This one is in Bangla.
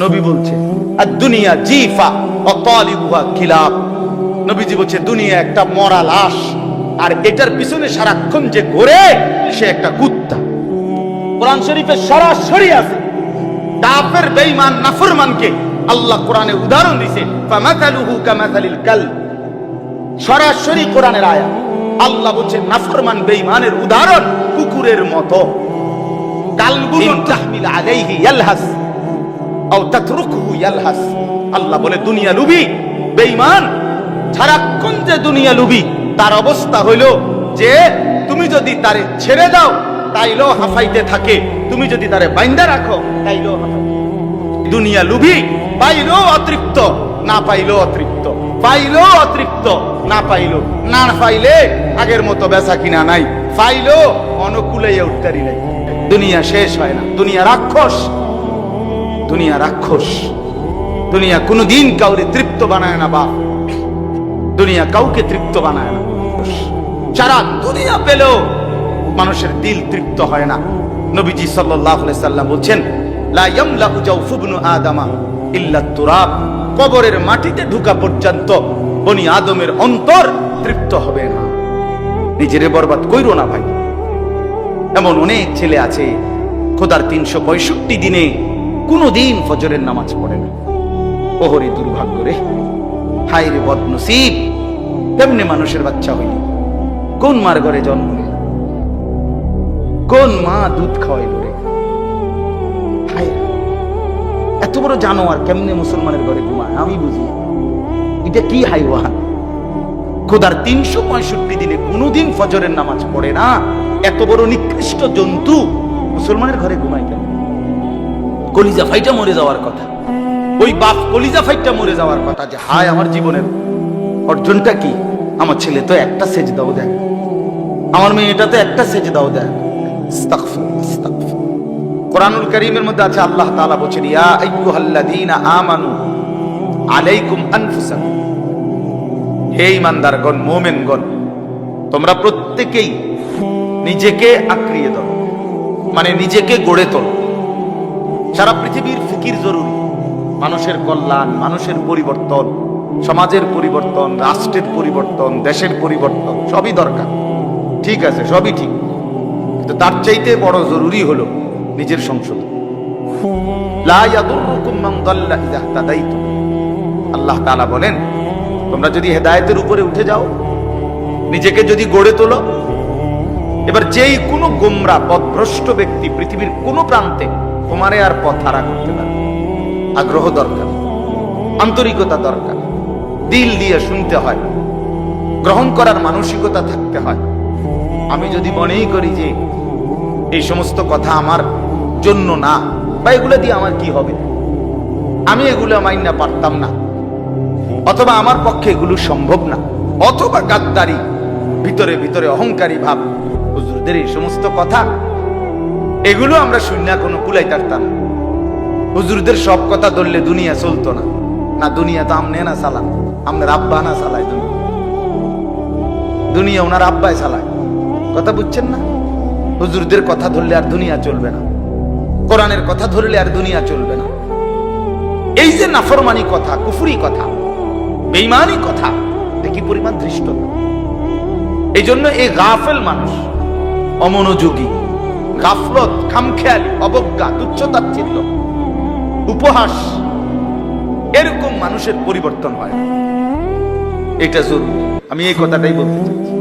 নবী বলছে আর দুনিয়া জিফা ও তালিবুহা খিলাফ। নবীজি বলছে, দুনিয়া একটা মরা লাশ, আর এটার পিছনে সারাক্ষণ যে ঘোরে, সে একটা কুত্তা। কোরআন শরীফে সরাসরি আছে, কাফের, বেঈমান, নাফরমানকে আল্লাহ কোরআনে উদাহরণ দিছে ফামাথালুহু কামাথালিল কাল সরাসরি কোরআনের আয়া আল্লাহ বলছে, নাফরমান, বেঈমানের উদাহরণ কুকুরের মতো। কালবুন তাহমিল আলাইহি ইয়ালহাস। আল্লাহ বলে, দুনিয়া লুবি, বেঈমান। সারাক্ষণ যে দুনিয়া লুবি, তার অবস্থা হইল যে, তুমি যদি তারে ছেড়ে দাও, তাইলেও হাফাইতে থাকে। তুমি যদি তারে বাইন্দা রাখো, তাইলেও দুনিয়া লুভি পাইলো অতৃপ্ত, না পাইলো অতৃপ্ত। পাইলো অতৃপ্ত, না পাইলো না পাইলে আগের মতো বেচা কিনা নাই। পাইলো অনুকূলে উত্তারি নাই। দুনিয়া শেষ হয় না। দুনিয়া রাক্ষস। দুনিয়া রাক্ষস। দুনিয়া কোনোদিন কাউরে তৃপ্ত বানায় না বা দুনিয়া কাউকে তৃপ্ত বানায় না। সারা দুনিয়া পেলেও মানুষের দিল তৃপ্ত হয় না। নবীজি সাল্লাম বলছেন কবরের মাটিতে ঢুকা পর্যন্ত বনি আদমের অন্তর তৃপ্ত হবে না। নিজেরে বরবাদ কইরো না ভাই। এমন অনেক ছেলে আছে, খোদার তিনশো পঁয়ষট্টি দিনে কোনো দিন ফজরের নামাজ পড়ে না। ওহরি দুর্ভাগ্য রে। হাই রে বদনসিব। কেমনে মানুষের বাচ্চা হইলি? কোন মার ঘরে জন্ম কোন মা দুধ খাওয়াইল রে? হায় রে। এত বড় জানোয়ার কেমনে মুসলমানের ঘরে ঘুমায়? আমি বুঝি। এটা কি হাইওয়ান? খোদার তিনশো পঁয়ষট্টি দিনে কোনোদিন ফজরের নামাজ পড়ে না। এত বড় নিকৃষ্ট জন্তু মুসলমানের ঘরে ঘুমায় কেন কলিজা ফাইটা মরে যাওয়ার কথা। ওই বাপ কলিজা ফাইটা মরে যাওয়ার কথা যে, হায় আমার জীবনের অর্জনটা কি? আমার ছেলে তো একটা সেজ দাও দেয় আমার মেয়েটা তো একটা সেজ দাও আস্তাগফিরুল্লাহ। কোরআনুল করিমের মধ্যে আছে, আল্লাহ ইয়া আমানু আলাইকুম হে ইমানদারগণ, মোমেনগণ, তোমরা প্রত্যেকেই নিজেকে আঁকড়িয়ে দাও মানে নিজেকে গড়ে তোলো। সারা পৃথিবীর ফিকির জরুরি। মানুষের কল্যাণ, মানুষের পরিবর্তন, সমাজের পরিবর্তন, রাষ্ট্রের পরিবর্তন, দেশের পরিবর্তন, সবই দরকার। ঠিক আছে, সবই ঠিক। কিন্তু তার চাইতে বড় জরুরি হলো নিজের সংশোধন। আল্লাহ তাআলা বলেন, তোমরা যদি হেদায়েতের উপরে উঠে যাও, নিজেকে যদি গড়ে তোলো, এবার যেই কোনো গোমরা, পথভ্রষ্ট ব্যক্তি পৃথিবীর কোনো প্রান্তে তোমারে আর পথ হারা করতে পারে আগ্রহ দরকার, আন্তরিকতা দরকার, দিল দিয়ে শুনতে হয় গ্রহণ করার মানসিকতা থাকতে হয়। আমি যদি মনেই করি যে এই সমস্ত কথা আমার জন্য না, বা এগুলো দিয়ে আমার কি হবে? আমি এগুলো মাইনা পারতাম না। অথবা আমার পক্ষে এগুলো সম্ভব না। অথবা গাদ্দারি, ভিতরে ভিতরে অহংকারী ভাব। হুজুরদের এই সমস্ত কথা এগুলো আমরা শূন্য কোনো কুলাই তারতাম। হুজুরদের সব কথা ধরলে দুনিয়া চলতো না। না দুনিয়া তো আমনে না চালান আমনের আব্বা না চালায় দুনিয়া। দুনিয়া ওনার আব্বাই চালায়। কথা বুঝছেন না? হুজুরদের কথা ধরলে আর দুনিয়া চলবে না। কোরআনের কথা ধরলে আর দুনিয়া চলবে না। এই যে নাফরমানি কথা, কুফুরি কথা বেইমানি কথা দেখি পরিমাণ দৃষ্ট এই জন্য এই গাফেল মানুষ, অমনোযোগী গাফলত, খামখেয়ালি, অবজ্ঞা, তুচ্ছতাচ্ছিল্য, উপহাস, এরকম মানুষের পরিবর্তন হয়। এটা জরুরি আমি এই কথাটাই বলতে চাচ্ছি।